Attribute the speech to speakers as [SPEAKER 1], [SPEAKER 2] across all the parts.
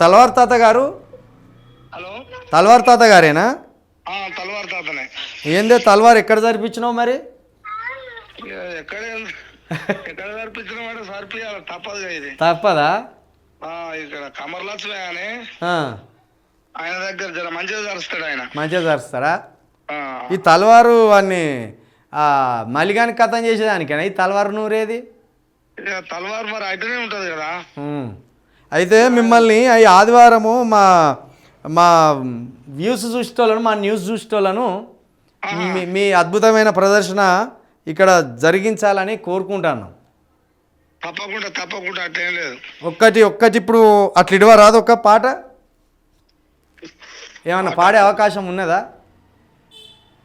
[SPEAKER 1] తలవార్ తాత గారు?
[SPEAKER 2] హలో?
[SPEAKER 1] తలవార్ తాత గారేనా?
[SPEAKER 2] తలవారు తాతనే.
[SPEAKER 1] ఏందే తలవార్ ఎక్కడ జరిపించినావు మరి?
[SPEAKER 2] ఎక్కడే సరిపించాలి తప్పదుగా ఇది.
[SPEAKER 1] తప్పదా?
[SPEAKER 2] ఇక్కడ కమర్లక్ష్మి అని ఆయన దగ్గర జర మంచిగా జరుస్తాడు ఆయన.
[SPEAKER 1] మంచిగా జరుస్తారా? ఈ తలవారు వాడిని మలిగాని కథం చేసేదానికేనా? ఈ తలవారు నూరేది?
[SPEAKER 2] తలవారు మరి అయితేనే ఉంటుంది కదా.
[SPEAKER 1] అయితే మిమ్మల్ని ఈ ఆదివారము మా మా వ్యూస్ చూసేటోళ్ళను మా న్యూస్ చూసేటోళ్ళను మీ మీ అద్భుతమైన ప్రదర్శన ఇక్కడ జరిగించాలని కోరుకుంటాను.
[SPEAKER 2] తప్పకుండా తప్పకుండా అట్లేం లేదు.
[SPEAKER 1] ఒక్కటి ఒక్కటి ఇప్పుడు అట్లా ఇడవ రాదు ఒక్క పాట? ఏమన్నా పాడే అవకాశం ఉన్నదా?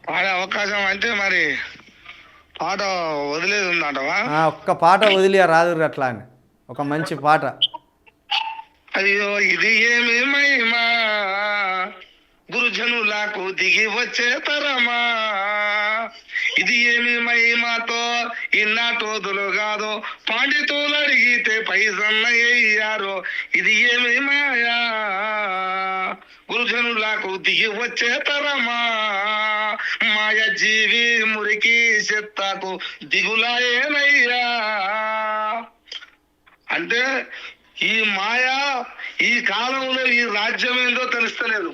[SPEAKER 2] పాడే అవకాశం అంటే మరి పాట వదిలేది ఉందంటవా
[SPEAKER 1] ఒక్క పాట వదిలి రాదు అట్లా అని. ఒక మంచి పాట.
[SPEAKER 2] అయ్యో ఇది ఏమి మహిమా? గురుజనులకు దిగి వచ్చే తరమా? ఇది ఏమి మహిమాతో? ఇన్నాటోదులు కాదు. పాండితులు అడిగితే పైసన్న అయ్యారో ఇది ఏమి మాయా? గురుజనులకు దిగి వచ్చే తరమా? మాయ జీవి మురికి చెత్తకు దిగులాయేనయ్యా. అంటే ఈ మాయ ఈ కాలంలో ఈ రాజ్యం ఏందో తెలుస్తలేదు.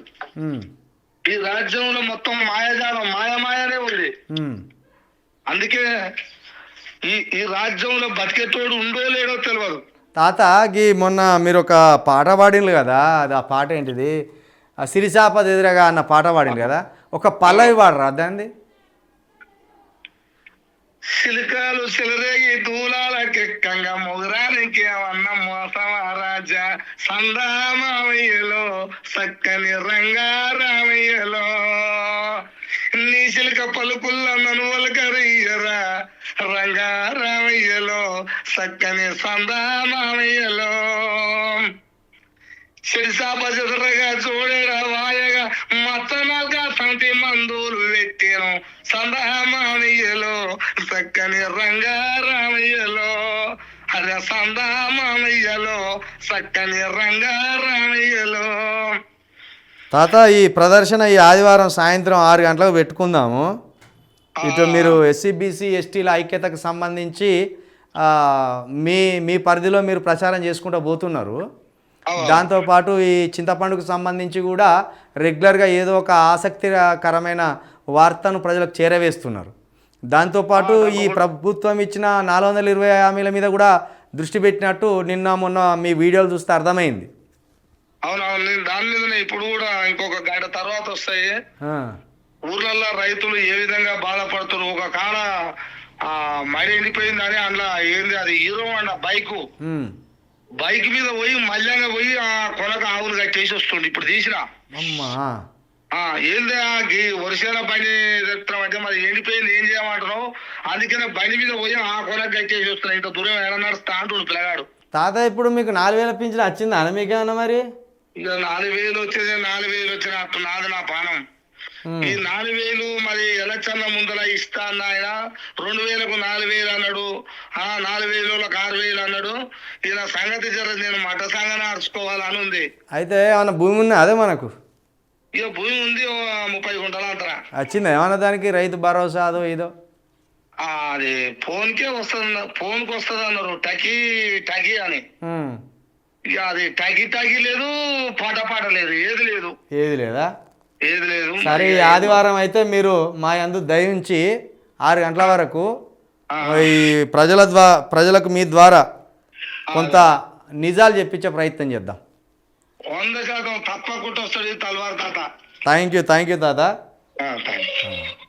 [SPEAKER 2] ఈ రాజ్యంలో మొత్తం మాయాజాలం మాయ మాయనే ఉంది. అందుకే ఈ ఈ రాజ్యంలో బతికేటోడు ఉందో లేడో తెలియదు
[SPEAKER 1] తాత గీ మొన్న మీరు ఒక పాట పాడిండ్రు కదా అది ఆ పాట ఏంటిది? ఆ సిరిచాప ఎదురగా అన్న పాట పాడిండ్రు కదా ఒక పల్లవి పాడరా దాన్ని
[SPEAKER 2] సిలికాలు సిలరేగి దూలాలకెక్కంగా రాజా సందామామయ్యలో సక్కని రంగారామయ్యలో. నీ సిలిక పలుకుల్ల ననువలకరయ్యరా రంగారామయ్యలో సక్కని సందామామయ్యలో. సిరిసాపచదురగా చూడరా వాయగా మత్తనాలుగా సంతి మందులు పెట్టాను సందామామయ్యలో చక్కని రంగారామ చక్కని రంగారామయ్యలో
[SPEAKER 1] తాత ఈ ప్రదర్శన ఈ ఆదివారం సాయంత్రం ఆరు గంటలకు పెట్టుకుందాము. ఇటు మీరు ఎస్సీ బీసీ ఎస్టీల ఐక్యతకు సంబంధించి మీ మీ పరిధిలో మీరు ప్రచారం చేసుకుంటూ పోతున్నారు. దాంతోపాటు ఈ చింతపండుకు సంబంధించి కూడా రెగ్యులర్గా ఏదో ఒక ఆసక్తికరమైన వార్తను ప్రజలకు చేరవేస్తున్నారు. దాంతోపాటు ఈ ప్రభుత్వం ఇచ్చిన నాలుగు వందల ఇరవై హామీల మీద కూడా దృష్టి పెట్టినట్టు నిన్న మొన్న మీ వీడియోలు చూస్తే అర్థమైంది.
[SPEAKER 2] అవునవును నేను దాని మీదనే ఇప్పుడు కూడా ఇంకొక గంట తర్వాత వస్తాయి. ఊర్లలో రైతులు ఏ విధంగా బాధపడుతున్నారు? ఒక కాడ ఆ మడి ఎండిపోయిందని అందులో ఏంది అది? హీరో అన్న బైకు. బైక్ మీద పోయి మల్లంగా పోయి ఆ కొనక ఆవులు కట్టేసి వస్తుండు. ఇప్పుడు తీసిన. ఏంది ఆ గి- వర్షాల బండి తెస్తున్నాం అంటే మరి ఎండిపోయింది ఏం చేయమంటున్నావు? అందుకనే బండి మీద పోయి ఆ కొనక కట్టేసి వస్తున్నా ఇంత దూరం ఎడ నడుస్తా అంటుండు పిల్లగాడు.
[SPEAKER 1] తాత ఇప్పుడు మీకు నాలుగు వేల పింఛన్ వచ్చిందా? మీకేమన్నా మరి?
[SPEAKER 2] ఇక నాలుగు వేలు వచ్చేది నాలుగు వేలు వచ్చిన నాది నా పానం. ఈ నాలుగు వేలు మరి ఎలక్షన్ల ముందర ఇస్తా అన్న ఆయన రెండు వేలకు నాలుగు వేలు అన్నాడు ఆ నాలుగు వేలకు ఆరు వేలు అన్నాడు. ఇలా సంగతి జర నేను మట సంగన అరుచుకోవాలని ఉంది.
[SPEAKER 1] అయితే ఏమన్నా భూమి ఉందా అదే మనకు?
[SPEAKER 2] ఇక భూమి ఉంది ముప్పై గుంటలు అంటారా?
[SPEAKER 1] వచ్చిందా ఏమన్నా దానికి రైతు భరోసా అదో ఇదో?
[SPEAKER 2] అది ఫోన్ కే వస్తుంది ఫోన్కి వస్తుంది అన్నారు. టకీ టకీ అని. ఇక అది టకీ టకీ లేదు పాట పాట లేదు ఏది లేదు.
[SPEAKER 1] ఏది లేదా?
[SPEAKER 2] ఏది లేదు
[SPEAKER 1] సరే ఈ ఆదివారం అయితే మీరు మా యందు దయించి ఆరు గంటల వరకు. ఈ ప్రజల ద్వారా ప్రజలకు మీ ద్వారా కొంత నిజాలు చెప్పించే ప్రయత్నం చేద్దాం.
[SPEAKER 2] వంద శాతం తప్పకుండా వస్తుంది తలవారు తాత.
[SPEAKER 1] థ్యాంక్ యూ థ్యాంక్ యూ తాత.
[SPEAKER 2] థ్యాంక్